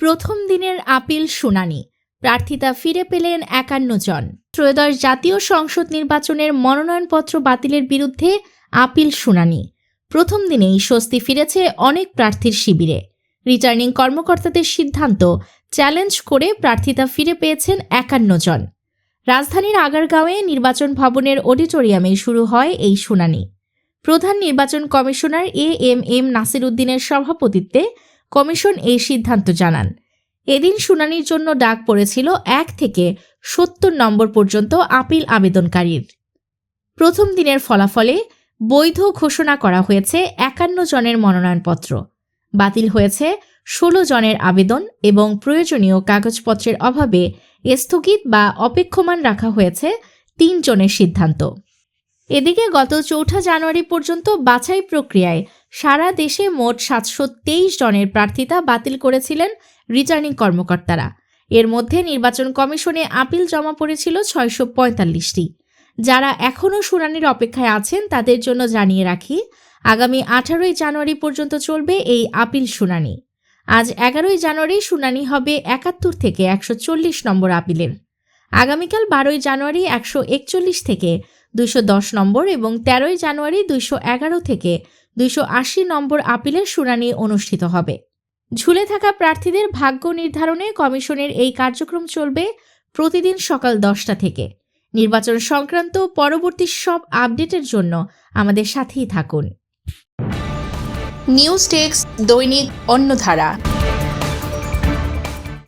প্রথম দিনের আপিল শুনানি। প্রার্থিতা ফিরে পেলেন একান্ন জন। ত্রয়োদশ জাতীয় সংসদ নির্বাচনের মনোনয়নপত্র বাতিলের বিরুদ্ধে আপিল শুনানি। প্রথম দিনেই স্বস্তি ফিরেছে অনেক প্রার্থীর শিবিরে। রিটার্নিং কর্মকর্তাদের সিদ্ধান্ত চ্যালেঞ্জ করে প্রার্থিতা ফিরে পেয়েছেন একান্ন জন। রাজধানীর আগারগাঁওয়ে নির্বাচন ভবনের অডিটোরিয়ামে শুরু হয় এই শুনানি। প্রধান নির্বাচন commissioner A M M Nasir উদ্দিনের সভাপতিত্বে কমিশন এই সিদ্ধান্ত জানান। এদিন শুনানির জন্য ডাক পড়েছিল এক থেকে সত্তর নম্বর পর্যন্ত আপিল আবেদনকারীর। প্রথম দিনের ফলাফলে বৈধ ঘোষণা করা হয়েছে একান্ন জনের মনোনয়নপত্র। বাতিল হয়েছে ষোলো জনের আবেদন এবং প্রয়োজনীয় কাগজপত্রের অভাবে স্থগিত বা অপেক্ষমান রাখা হয়েছে তিন জনের সিদ্ধান্ত। এদিকে গত চৌঠা জানুয়ারি পর্যন্ত বাছাই প্রক্রিয়ায় সারা দেশে মোট সাতশো তেইশ জনের প্রার্থিতা বাতিল করেছিলেন রিটার্নিং কর্মকর্তারা। এর মধ্যে নির্বাচন কমিশনে আপিল জমা পড়েছিল ছয়শো পঁয়তাল্লিশটি। যারা এখনও শুনানির অপেক্ষায় আছেন, তাদের জন্য জানিয়ে রাখি, আগামী আঠারোই জানুয়ারি পর্যন্ত চলবে এই আপিল শুনানি। আজ এগারোই জানুয়ারি শুনানি হবে একাত্তর থেকে একশো চল্লিশ নম্বর আপিলের। আগামীকাল বারোই জানুয়ারি একশো একচল্লিশ থেকে দুইশো দশ নম্বর এবং তেরোই জানুয়ারি দুইশো এগারো থেকে দুইশো আশি নম্বর আপিলের শুনানি অনুষ্ঠিত হবে। ঝুলে থাকা প্রার্থীদের ভাগ্য নির্ধারণে কমিশনের এই কার্যক্রম চলবে প্রতিদিন সকাল দশটা থেকে। নির্বাচন সংক্রান্ত পরবর্তী সব আপডেটের জন্য আমাদের সাথেই থাকুন। নিউজ টেক্স দৈনিক অন্যধারা।